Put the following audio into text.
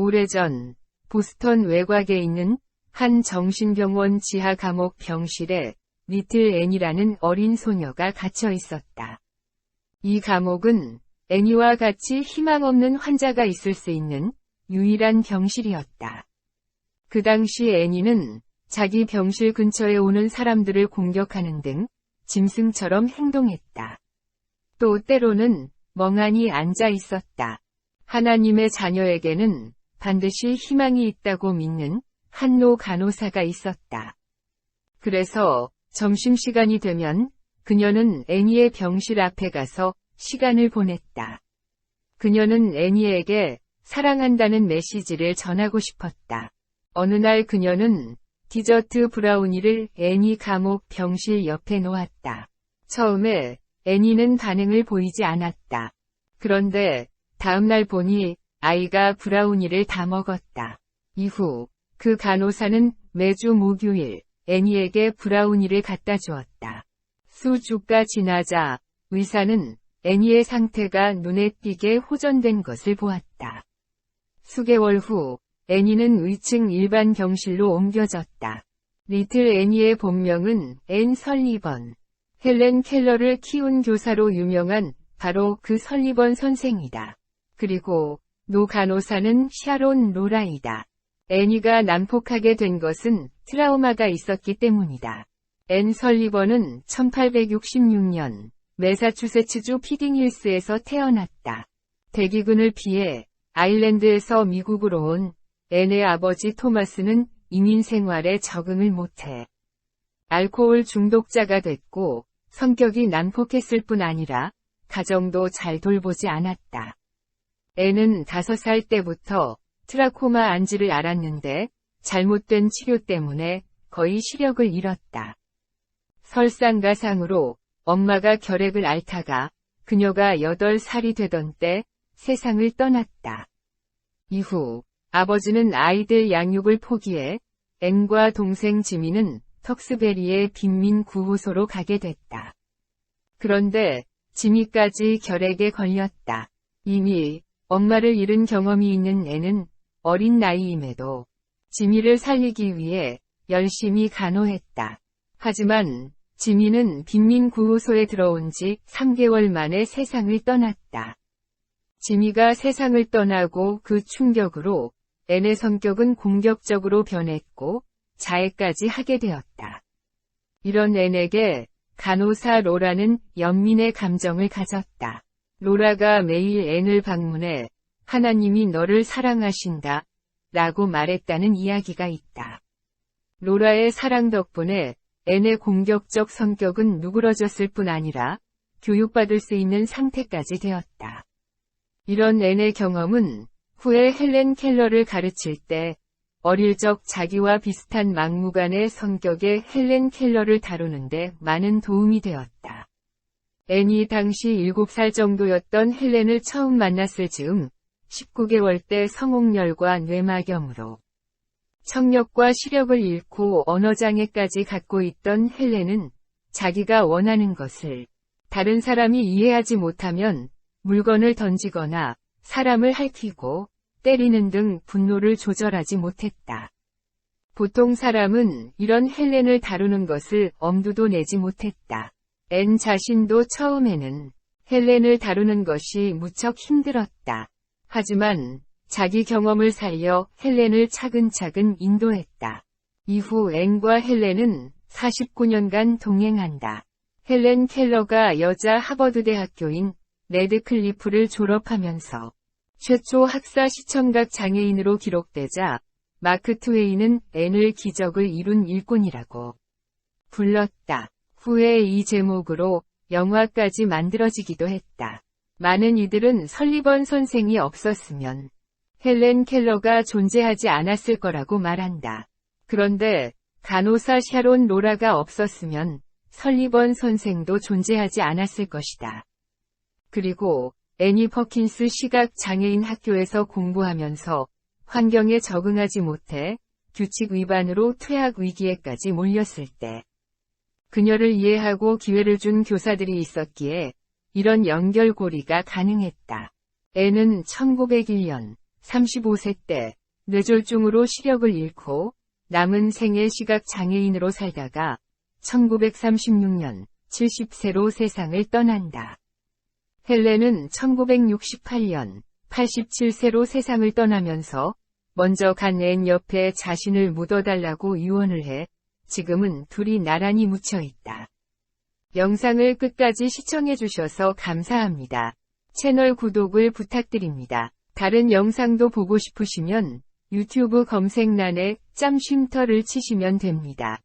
오래전 보스턴 외곽에 있는 한 정신병원 지하 감옥 병실에 리틀 앤이라는 어린 소녀가 갇혀 있었다. 이 감옥은 애니와 같이 희망 없는 환자가 있을 수 있는 유일한 병실이었다. 그 당시 애니는 자기 병실 근처에 오는 사람들을 공격하는 등 짐승처럼 행동했다. 또 때로는 멍하니 앉아 있었다. 하나님의 자녀에게는 반드시 희망이 있다고 믿는 한노 간호사가 있었다. 그래서 점심시간이 되면 그녀는 애니의 병실 앞에 가서 시간을 보냈다. 그녀는 애니에게 사랑한다는 메시지를 전하고 싶었다. 어느 날 그녀는 디저트 브라우니를 애니 감옥 병실 옆에 놓았다. 처음에 애니는 반응을 보이지 않았다. 그런데 다음날 보니 아이가 브라우니를 다 먹었다. 이후 그 간호사는 매주 목요일 애니에게 브라우니를 갖다 주었다. 수주가 지나자 의사는 애니의 상태가 눈에 띄게 호전된 것을 보았다. 수개월 후 애니는 의층 일반 병실로 옮겨졌다. 리틀 애니의 본명은 앤 설리번. 헬렌 켈러를 키운 교사로 유명한 바로 그 설리번 선생이다. 그리고 노 간호사는 샤론 로라이다. 애니가 난폭하게 된 것은 트라우마가 있었기 때문이다. 앤 설리번은 1866년 메사추세츠주 피딩힐스에서 태어났다. 대기근을 피해 아일랜드에서 미국으로 온 앤의 아버지 토마스는 이민 생활에 적응을 못해 알코올 중독자가 됐고 성격이 난폭했을 뿐 아니라 가정도 잘 돌보지 않았다. 앤은 5살 때부터 트라코마 안지를 알았는데 잘못된 치료 때문에 거의 시력을 잃었다. 설상가상으로 엄마가 결핵을 앓다가 그녀가 8살이 되던 때 세상을 떠났다. 이후 아버지는 아이들 양육을 포기해 앤과 동생 지미는 턱스베리의 빈민 구호소로 가게 됐다. 그런데 지미까지 결핵에 걸렸다. 이미 엄마를 잃은 경험이 있는 애는 어린 나이임에도 지미를 살리기 위해 열심히 간호했다. 하지만 지민은 빈민 구호소에 들어온 지 3개월 만에 세상을 떠났다. 지미가 세상을 떠나고 그 충격으로 앤의 성격은 공격적으로 변했고 자해까지 하게 되었다. 이런 앤에게 간호사 로라는 연민의 감정을 가졌다. 로라가 매일 앤을 방문해 하나님이 너를 사랑하신다 라고 말했다는 이야기가 있다. 로라의 사랑 덕분에 앤의 공격적 성격은 누그러졌을 뿐 아니라 교육받을 수 있는 상태까지 되었다. 이런 앤의 경험은 후에 헬렌 켈러를 가르칠 때 어릴 적 자기와 비슷한 막무가내 성격의 헬렌 켈러를 다루는데 많은 도움이 되었다. 앤이 당시 7살 정도였던 헬렌을 처음 만났을 즈음 19개월 때 성홍열과 뇌막염으로 청력과 시력을 잃고 언어장애까지 갖고 있던 헬렌은 자기가 원하는 것을 다른 사람이 이해하지 못하면 물건을 던지거나 사람을 핥히고 때리는 등 분노를 조절하지 못했다. 보통 사람은 이런 헬렌을 다루는 것을 엄두도 내지 못했다. 앤 자신도 처음에는 헬렌을 다루는 것이 무척 힘들었다. 하지만 자기 경험을 살려 헬렌을 차근차근 인도했다. 이후 앤과 헬렌은 49년간 동행한다. 헬렌 켈러가 여자 하버드 대학교인 레드 클리프를 졸업하면서 최초 학사 시청각 장애인으로 기록되자 마크 트웨이는 앤을 기적을 이룬 일꾼이라고 불렀다. 후에 이 제목으로 영화까지 만들어지기도 했다. 많은 이들은 설리번 선생이 없었으면 헬렌 켈러가 존재하지 않았을 거라고 말한다. 그런데 간호사 샤론 로라가 없었으면 설리번 선생도 존재하지 않았을 것이다. 그리고 애니 퍼킨스 시각 장애인 학교에서 공부하면서 환경에 적응하지 못해 규칙 위반으로 퇴학 위기에까지 몰렸을 때 그녀를 이해하고 기회를 준 교사들이 있었기에 이런 연결고리가 가능했다. 애는 1901년 35세 때 뇌졸중으로 시력을 잃고 남은 생애 시각 장애인으로 살다가 1936년 70세로 세상을 떠난다. 헬렌은 1968년 87세로 세상을 떠나면서 먼저 간 앤 옆에 자신을 묻어달라고 유언을 해 지금은 둘이 나란히 묻혀 있다. 영상을 끝까지 시청해주셔서 감사합니다. 채널 구독을 부탁드립니다. 다른 영상도 보고 싶으시면 유튜브 검색란에 짬 쉼터를 치시면 됩니다.